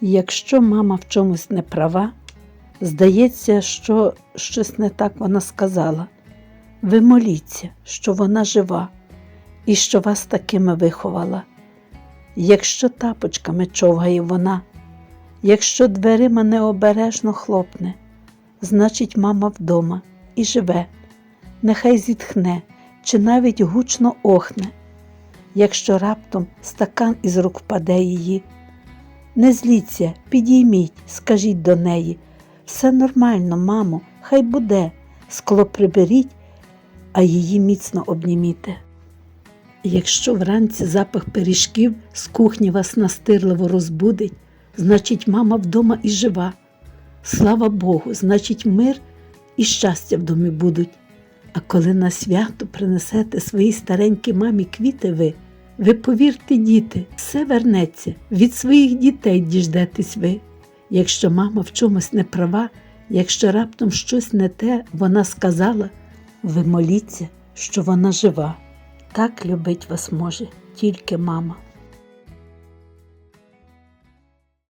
Якщо мама в чомусь не права, здається, що щось не так вона сказала. Ви моліться, що вона жива і що вас такими виховала. Якщо тапочками човгає вона, якщо дверима необережно хлопне, значить, мама вдома і живе, нехай зітхне чи навіть гучно охне, якщо раптом стакан із рук впаде її. Не зліться, підійміть, скажіть до неї. Все нормально, мамо, хай буде. Скло приберіть, а її міцно обніміте. Якщо вранці запах пиріжків з кухні вас настирливо розбудить, значить, мама вдома і жива. Слава Богу, значить, мир і щастя в домі будуть. А коли на свято принесете своїй старенькій мамі квіти ви, ви повірте, діти, все вернеться, від своїх дітей діждетесь ви. Якщо мама в чомусь не права, якщо раптом щось не те вона сказала, ви моліться, що вона жива. Так любить вас може тільки мама.